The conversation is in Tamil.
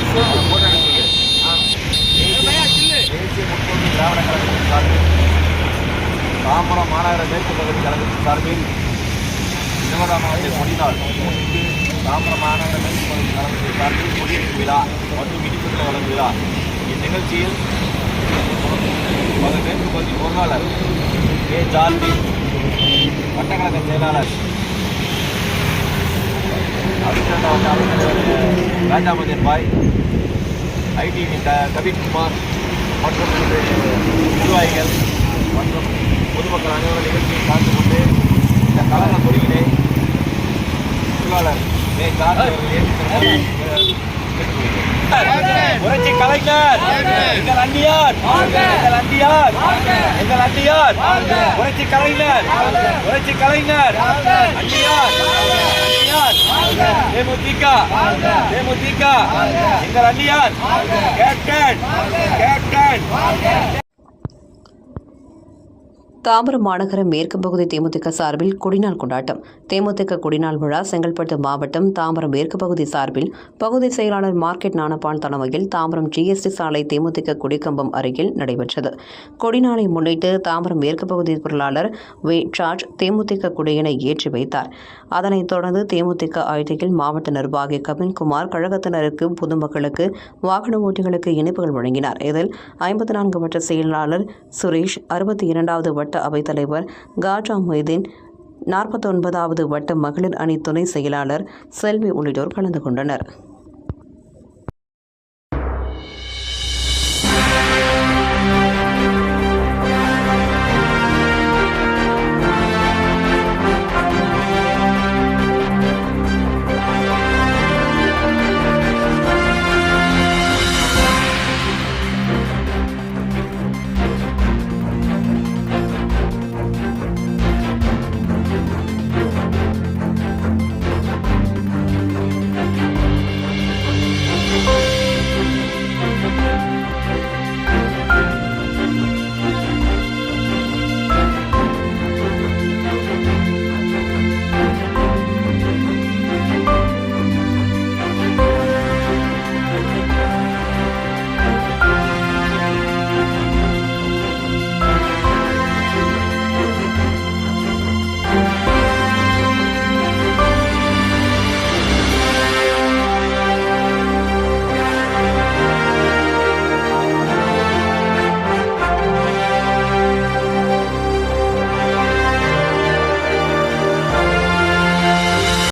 தேசிய முற்போக்கு திராவிட கழகத்தின் சார்பில் தாம்பரம் மாநகர மேற்கு பகுதி கழகத்தின் சார்பில் இருபதாம் ஆண்டு கொடிநாள் தாம்பரம் மாநகர மேற்கு பகுதி கழகத்தின் சார்பில் குடியிருப்பு விழா மற்றும் இனிப்புகளை வழங்கும் விழா இந்நிகழ்ச்சியில் பகுதி பொருளாளர் ஏ ஜார்ஜி வட்டக்கழக செயலாளர் அமைச்சர் ராஜாமதியன் பாய் ஐடிவி க கபீர்குமார் மற்றும் நிர்வாகிகள் மற்றும் பொதுமக்கள் அனைவரும் நிகழ்ச்சியில் கலந்து கொண்டு இந்த கழக கொடியினை பொருளாளர் மே. புரட்சி கலைஞர்! எங்கள் அண்டியார் எங்கள் அண்டியார் எங்கள் அண்டியார் புரட்சி கலைஞர் புரட்சி கலைஞர் அண்டியார் அண்டியார் தேமுதிக தேமுதிக எங்கள் அண்டியார் கேப்டன் கேப்டன் தாம்பரம் மாநகர மேற்கு பகுதி தேமுதிக சார்பில் கொடிநாள் கொண்டாட்டம். தேமுதிக கொடிநாள் விழா செங்கல்பட்டு மாவட்டம் தாம்பரம் மேற்கு பகுதி சார்பில் பகுதி செயலாளர் மார்க்கெட் நானப்பான் தலைமையில் தாம்பரம் ஜிஎஸ்டி சாலை தேமுதிக கொடிக்கம்பம் அருகில் நடைபெற்றது. கொடிநாளை முன்னிட்டு தாம்பரம் மேற்கு பகுதி பொருளாளர் வே சார்ஜ் தேமுதிக கொடியினை ஏற்றி வைத்தார். அதனைத் தொடர்ந்து தேமுதிக ஐடியில் மாவட்ட நிர்வாகி கவின்குமார் கழகத்தினருக்கு பொதுமக்களுக்கு வாகன ஓட்டிகளுக்கு இனிப்புகள் வழங்கினார். இதில் ஐம்பத்தி நான்கு வட்ட செயலாளர் சுரேஷ் அறுபத்தி இரண்டாவது வட்ட அவைத்தலைவர் காஜா மொய்தீன் நாற்பத்தொன்பதாவது வட்ட மகளிர் அணி துணை செயலாளர் செல்வி உள்ளிட்டோர் கலந்து கொண்டனர்.